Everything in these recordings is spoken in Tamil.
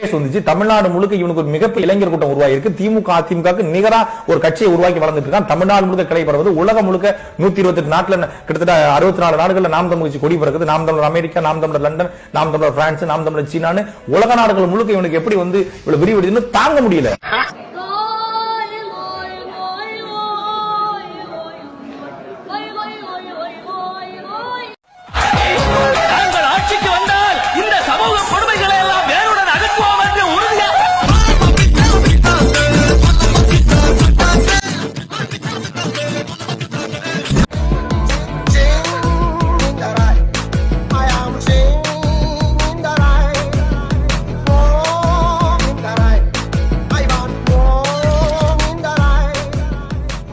கேஸ் வந்துச்சு தமிழ்நாடு முழுக்க இவனுக்கு ஒரு மிகப்பெரிய இளைஞர் கூட்டம் உருவாயிருக்கு திமுக அதிமுக நிகரா ஒரு கட்சியை உருவாக்கி வளர்ந்துட்டு இருக்கான். தமிழ்நாடு முழுக்க கிளை பரவுது உலகம் முழுக்க நூத்தி இருபத்தி எட்டு நாட்டுல கிட்டத்தட்ட அறுபத்தி நாலு நாடுகள்ல நாம் தமிழ் கட்சி கொடி பறக்குது. நாம் தமிழர் அமெரிக்கா நாம் தமிழர் லண்டன் நாம் தமிழர் பிரான்ஸ் நாம் தமிழர் சீனான்னு உலக நாடுகள் முழுக்க இவனுக்கு எப்படி வந்து இவ்வளவு விரிவடைதுன்னு தாங்க முடியல.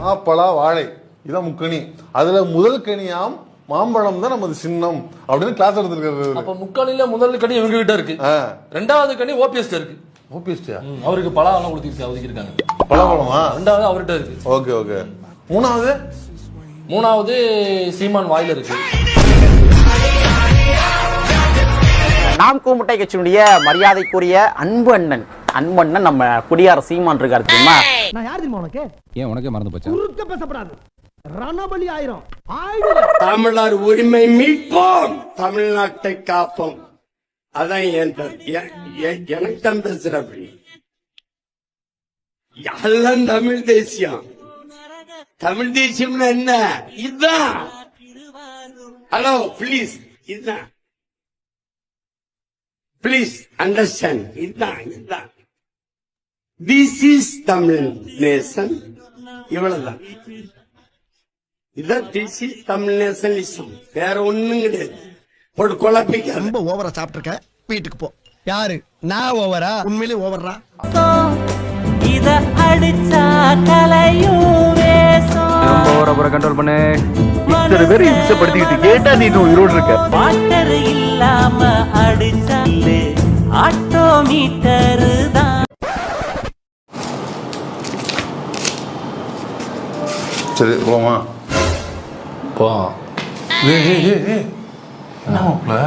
மாப்பழா வாழை. இதான் முக்கணி அதுல முதல் கனியாம் மாம்பழம் தான் நமது சின்னம் அப்படின்னு கிளாஸ் எடுத்திருக்காரு அப்ப முக்காலில முதல் கனி இவங்க கிட்ட இருக்கு ரெண்டாவது கனி ஓபிஎஸ் இருக்கு. ஓபிஎஸ்டியா அவருக்கு பழம் கொடுத்து ஒதுக்கியிருக்காங்க. பழப்பழமா ரெண்டாவது அவர்கிட்ட இருக்கு. Okay okay. மூணாவது? மூணாவது சீமான் வாயில இருக்கு. நாம் கூமுட்டை கட்சியினுடைய மரியாதைக்குரிய அன்பு அண்ணன். அன்பு அண்ணன் நம்ம குடியார சீமான் இருக்காரு தெரியுமா? நான் யார் தெரியுமா உனக்கு? ஏன் உனக்கே மறந்து போச்சா? குறுக்க பேசப்படாது. ரணபலி ஆயிரம். ஆயிரம். தமிழர் உரிமை மீட்போம். தமிழ்நாட்டை காப்போம். அதான் எனக்கு தந்த சிறப்பு. எல்லாம் தமிழ் தேசியம். தமிழ் தேசியம்னா என்ன? இதுதான். ஹலோ ப்ளீஸ் இதுதான். ப்ளீஸ் அண்டர்ஸ்டாண்ட் இதுதான் இதுதான். திஸ் இஸ் தமிழ் நேசன் இவ்வளவுதான். இதான் திஸ் இஸ் தமிழ் நேசனிசம் வேற ஒண்ணும் கிடையாது. போட்டு குழப்பிக்க ரொம்ப ஓவரா சாப்பிட்டுருக்க. வீட்டுக்கு போ. யாரு? நான் ஓவரா உண்மையிலே ஓவரா இத அடிச்சா கலையும் வேஷம். கண்ட்ரோல் பண்ணு. இத்தனை பேர் இம்சப்படுத்திக்கிட்டு கேட்டா நீ உயிரோடு இருக்க. போமா போ. மாப்பிள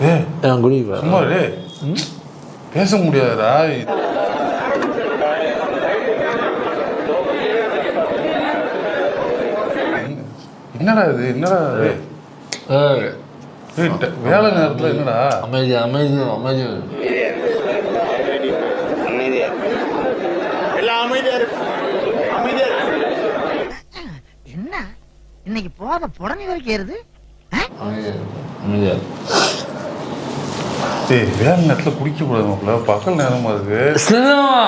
ஏய் சும்மா. பேச முடியாதுடா. என்னடா இது? என்னடா வேலை நேரத்துல என்னடா? அமைதி அமைதி. அமைதி என்ன? இன்னைக்கு போத புடனி வரைக்கும் ஏறுது? அமைதியா ஏய் வேலை நேரத்துல குடிக்க கூடாது மாப்பிள பகல் நேரமா இருக்கு. சினிமா!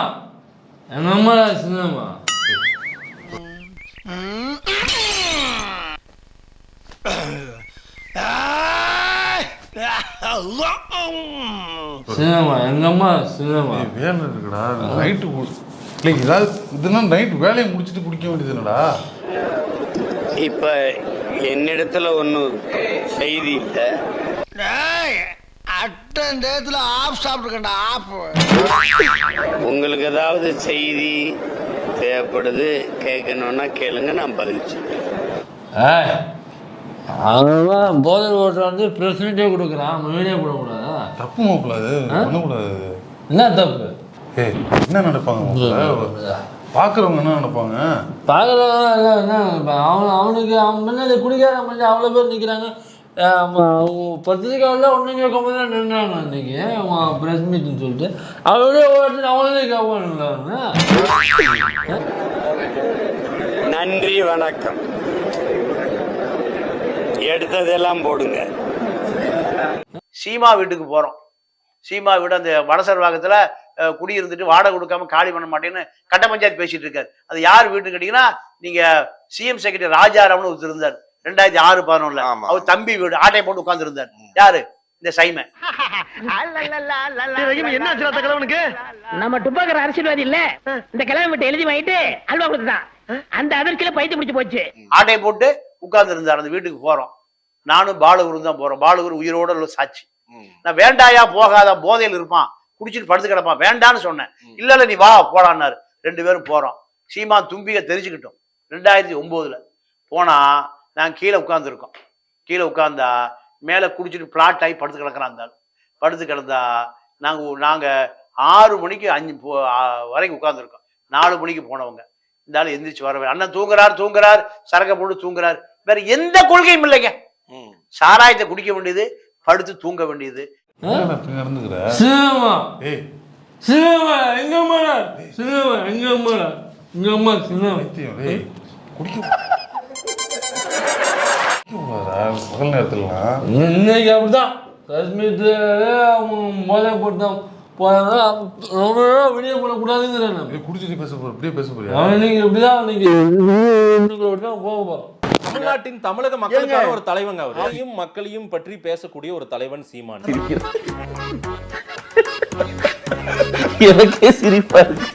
என்னம்மா சினிமா? சினிமா. எங்கம்மா சினிமா? வேலை இருக்குடா நைட்டு இல்லை ஏதாவது இதுனா நைட் வேலையை முடிச்சிட்டு குடிக்க வேண்டியது என்னடா? இப்ப என்னிடத்துல ஒன்னும் செய்தி இல்லை. அட்டன் டேத்துல ஆப் சாப்பிட்டுருக்கேன்டா ஆப் உங்களுக்கு ஏதாவது செய்தி தேவைப்படுது கேட்கணும்னா கேளுங்க நான் பதில் சொல்றேன். அவன் போதல் ஓட்டர் வந்து பிரசிடென்ட்டே கொடுக்குறான் மீடியா கொடுக்கக்கூடாதா தப்பு மாப்பிள அது பண்ணக்கூடாது. என்ன தப்பு? ஏய் என்ன நடப்பாங்க மாப்பிள பாக்குறவங்க என்ன நினைப்பாங்க? பார்க்குறவங்க எல்லாம் என்ன நினைப்பாங்க? அவன் அவனுக்கு அவன் முன்னாடி குடிக்காத மாதிரி அவ்வளோ பேர் நிற்கிறாங்க பத்திரிக்கையில் ஒன்றும் கேட்காம தான் நின்றாங்க அன்னைக்கு. அவன் ப்ரெஸ் மீட்னு சொல்லிட்டு. அவரே ஓட்டு அவனே கேட்பானுங்களா நன்றி வணக்கம். எடுத்ததெல்லாம் போடுங்க. சீமா வீட்டுக்கு போறோம். சீமா வீடு அந்த வடசர்வாகத்துல அஹ், குடி இருந்துட்டு வாடகை கொடுக்காம காலி பண்ண மாட்டேன்னு கட்ட பஞ்சாயத்து பேசிட்டு இருக்காரு. அது யார் வீட்டுன்னு கேட்டீங்கன்னா நீங்க சிஎம் செக்ரட்டரி ராஜாராம்னு ஒருத்தர் இருந்தார். ரெண்டாயிரத்தி ஆறு பதினொன்னுல. அவர் தம்பி வீடு ஆட்டையை போட்டு உட்கார்ந்து இருந்தார் யாரு? இந்த சைமன். என்ன ஆச்சு கிழவனுக்கு? நம்ம டுபாக்கர் அரசியல்வாதி இல்ல. இந்த கிழமை விட்டு எழுதி வாங்கிட்டு அல்வா கொடுத்துட்டான். அந்த அதிர்ச்சியில பைத்து பிடிச்சு போச்சு. ஆட்டையை போட்டு உட்கார்ந்து இருந்தார் அந்த வீட்டுக்கு போறோம். நானும் பாலகுரு தான் போறோம். பாலகுரு உயிரோட உள்ள சாட்சி. நான் வேண்டாயா போகாத போதையில் இருப்பான். குடிச்சிட்டு படுத்து கிடப்பான். வேண்டான்னு சொன்னேன். இல்ல இல்ல நீ வா போடான்னாரு. ரெண்டு பேரும் போறோம். சீமான் தும்பிக தெரிஞ்சுக்கிட்டோம். ரெண்டாயிரத்தி ஒம்போதுல போனா நாங்கள் கீழே உட்காந்துருக்கோம் கீழே உட்காந்தா மேலே குடிச்சிட்டு பிளாட் ஆகி படுத்து கிடக்குறான். படுத்து கிடந்தா நாங்கள் நாங்கள் ஆறு மணிக்கு அஞ்சு வரைக்கும் உட்காந்துருக்கோம் நாலு மணிக்கு போனவங்க. இந்த ஆள் எந்திரிச்சு வரவே அண்ணன் தூங்குறார் தூங்குறார். சரக்க போட்டு தூங்குறார். வேற எந்த கொள்கையும் இல்லைங்க. சாராயத்தை குடிக்க வேண்டியது படுத்து தூங்க வேண்டியது. நடந்துக்கிற? சினிமா. ஏய். சினிமா. எங்க அம்மா சினிமா. எங்க அம்மா எங்க அம்மா சினிமா. ஏய். குடிக்க பகல் நேரத்துலலாம். இன்னைக்கு அப்படிதான். காஷ்மீர் அவன் போதை போட்டான் போனா ரொம்ப நேரம் வெளியே போடக்கூடாதுங்கிறேன் குடிச்சிட்டு பேச போற இப்படியே பேச போறியா? அவன் இன்னைக்கு இப்படிதான் இன்னைக்கு கோபம் தமிழ்நாட்டின் தமிழக மக்களுக்கான ஒரு தலைவங்க அவர். அதையும் மக்களையும் பற்றி பேசக்கூடிய ஒரு தலைவன் சீமான். எனக்கே சிரிப்பா இருக்கு.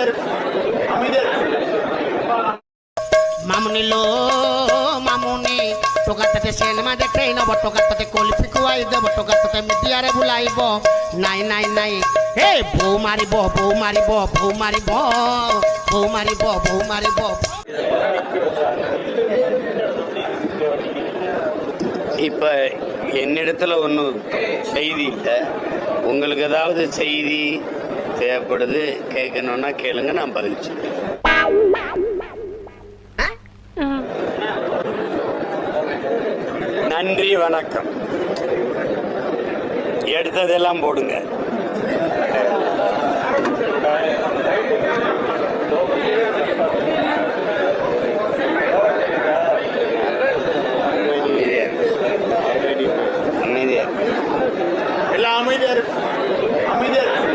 எல்லாம் அமைதியா இருக்கு அமைதியா இருக்கு মামুনিলো মামুনি টকাটাতে সিনেমা দেখে নব টকাটাতে কলি পিকুয়াই দেব টকাটাতে মিডিয়ারে বুলাইব নাই নাই নাই হে বউ মারিব বউ মারিব বউ মারিব বউ মারিব বউ মারিব இப்ப என்னிடத்துல ஒன்றும் செய்தி இல்லை உங்களுக்கு ஏதாவது செய்தி தேவைப்படுது கேட்கணும்னா கேளுங்க நான் பதில் சொல்றேன். நன்றி வணக்கம். எடுத்ததெல்லாம் போடுங்க அமைதியா இரு. அமைதியா இரு. எல்லாம் அமைதியா இருக்கு அமைதியா இருக்கு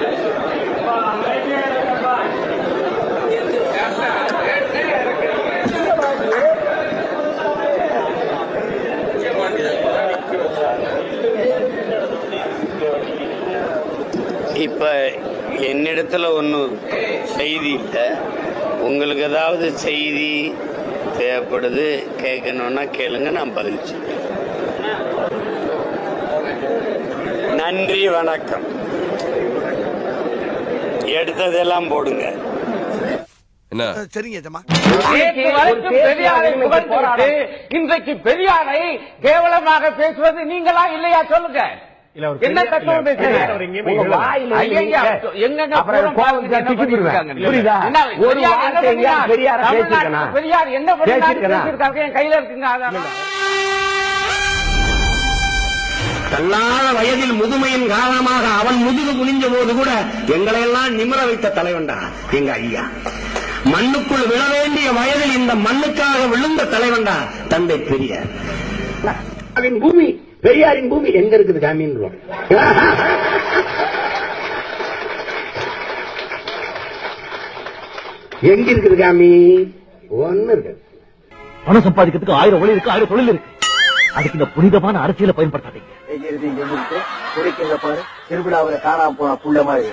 இப்ப என்னிடத்துல ஒன்றும் செய்தி இல்லை. உங்களுக்கு ஏதாவது செய்தி தேவைப்படுது கேட்கணும்னா கேளுங்க நான் பதில் சொல்றேன். நன்றி வணக்கம். எடுத்ததெல்லாம் போடுங்க. சரிங்க இன்றைக்கு பெரியாரை கேவலமாக பேசுவது நீங்களா இல்லையா சொல்லுங்க. தள்ளாத வயதில் முதுமையின் காரணமாக அவன் முதுகு குனிஞ்ச போது கூட எங்களை எல்லாம் நிமிர வைத்த தலைவன்டா எங்க ஐயா. மண்ணுக்குள் விழ வேண்டிய வயதில் இந்த மண்ணுக்காக விழுந்த தலைவன்டா தந்தை அவன் பூமி பெரியாரின் பூமி எங்க இருக்குது காமின்றோம் எங்க இருக்குது காமி ஒண்ணு இருக்கு. பணம் சம்பாதிக்கிறதுக்கு ஆயிரம் வழி இருக்கு ஆயிரம் தொழில் இருக்கு. அதுக்கு இந்த புனிதமான அரசியலை பயன்படுத்தாதீங்க. திருவிழாவில் காணாம போன புள்ள மாதிரி.